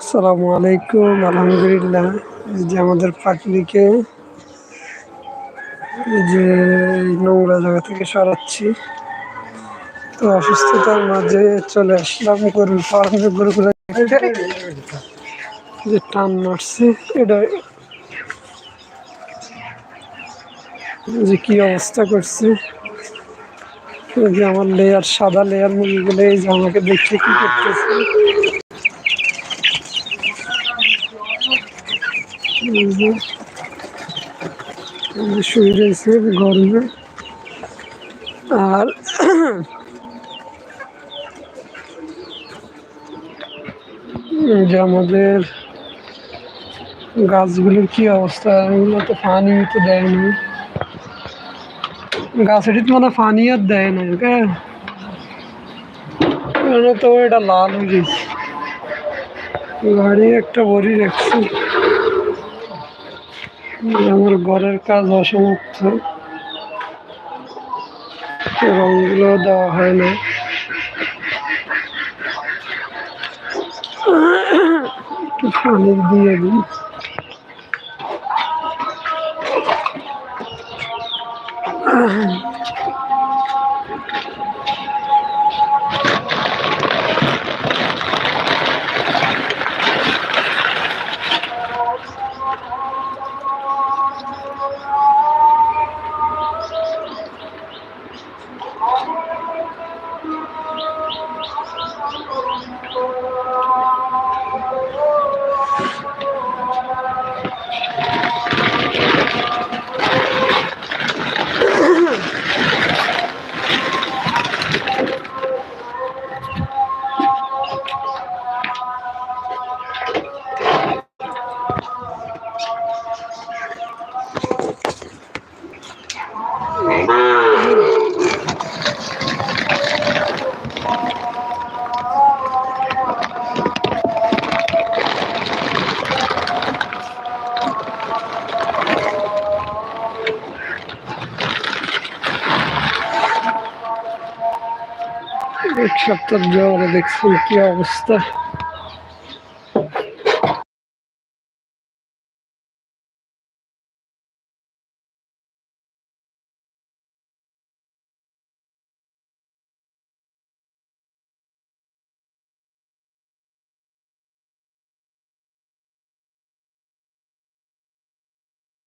আসসালামু আলাইকুম, আলহামদুলিল্লাহ। এই যে আমাদের পাখিকে এই যে নোংরা জায়গা থেকে সরাচ্ছি। তো অসুস্থতার মাঝে চলে আসলাম গরুর ফার্মে, যে টান মারছে, এটা যে কি অবস্থা করছে? যে আমার লেয়ার সাদা লেয়ার মুরগিগুলো, এই যে আমাকে দেখে কি করতেছে এই যে এই যে শুয়ে রয়েছে গরমে আর যে আমাদের গাছগুলোর কি অবস্থা এগুলো তো পানি তো দেয়নি গাছের মানে পানি আর দেয় না তো এটা লাল হয়ে গেছে গাড়ি একটা বড়ি রাখছি আমার ঘরের কাজ অসমাপ্ত। রঙগুলো দেওয়া হয় না। দিয়ে দিই। এক সপ্তাহ জ্বর দেখছি কি অবস্থা।